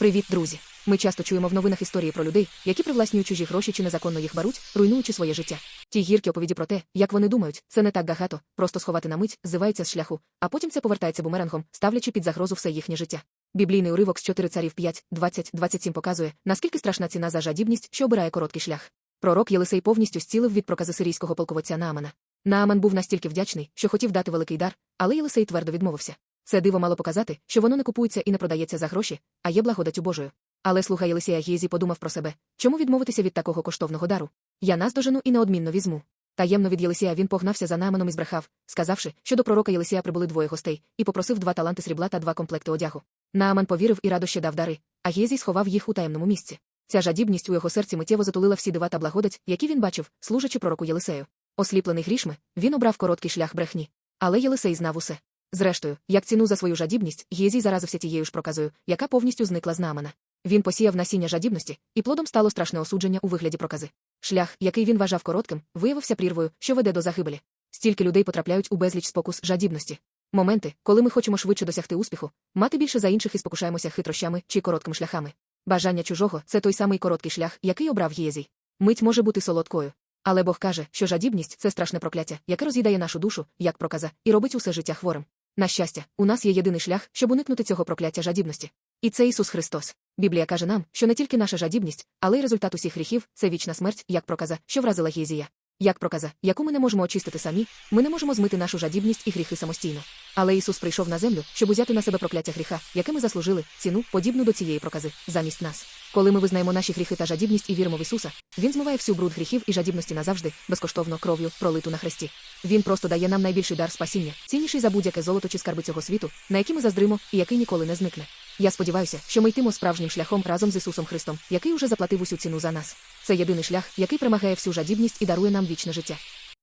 Привіт, друзі! Ми часто чуємо в новинах історії про людей, які привласнюють чужі гроші чи незаконно їх беруть, руйнуючи своє життя. Ті гіркі оповіді про те, як вони думають, це не так багато, просто сховати на мить, зивається з шляху, а потім це повертається бумерангом, ставлячи під загрозу все їхнє життя. Біблійний уривок з 4 царів 5, 20, 27 показує, наскільки страшна ціна за жадібність, що обирає короткий шлях. Пророк Єлисей повністю зцілив від прокази сирійського полководця Наамана. Нааман був настільки вдячний, що хотів дати великий дар, але Єлисей твердо відмовився. Це диво мало показати, що воно не купується і не продається за гроші, а є благодаттю Божою. Але слуга Єлисія Гієзі подумав про себе, чому відмовитися від такого коштовного дару? Я наздожену і неодмінно візьму. Таємно від Єлисія він погнався за Нааманом і збрехав, сказавши, що до пророка Єлисія прибули двоє гостей, і попросив два таланти срібла та два комплекти одягу. Нааман повірив і радо дав дари, а Гієзій сховав їх у таємному місці. Ця жадібність у його серці миттєво затулила всі дива та благодать, які він бачив, служачи пророку Єлисею. Осліплений грішми, він обрав короткий шлях брехні. Але Єлисей знав усе. Зрештою, як ціну за свою жадібність, Гієзій заразився тією ж проказою, яка повністю зникла з Наамана. Він посіяв насіння жадібності, і плодом стало страшне осудження у вигляді прокази. Шлях, який він вважав коротким, виявився прірвою, що веде до загибелі. Стільки людей потрапляють у безліч спокус жадібності. Моменти, коли ми хочемо швидше досягти успіху, мати більше за інших і спокушаємося хитрощами чи короткими шляхами. Бажання чужого це той самий короткий шлях, який обрав Єзій. Мить може бути солодкою. Але Бог каже, що жадібність це страшне прокляття, яке роз'їдає нашу душу, як проказа, і робить усе життя хворим. На щастя, у нас є єдиний шлях, щоб уникнути цього прокляття жадібності. І це Ісус Христос. Біблія каже нам, що не тільки наша жадібність, але й результат усіх гріхів це вічна смерть, як проказа, що вразила Гізія. Як проказа, яку ми не можемо очистити самі, ми не можемо змити нашу жадібність і гріхи самостійно. Але Ісус прийшов на землю, щоб узяти на себе прокляття гріха, яке ми заслужили, ціну, подібну до цієї прокази, замість нас. Коли ми визнаємо наші гріхи та жадібність і віримо в Ісуса, Він змиває всю бруд гріхів і жадібності назавжди, безкоштовно кров'ю, пролиту на хресті. Він просто дає нам найбільший дар спасіння, цінніший за будь-яке золото чи скарби цього світу, на які ми заздримо і який ніколи не зникне. Я сподіваюся, що ми йтимо справжнім шляхом разом з Ісусом Христом, який уже заплатив усю ціну за нас. Це єдиний шлях, який перемагає всю жадібність і дарує нам вічне життя.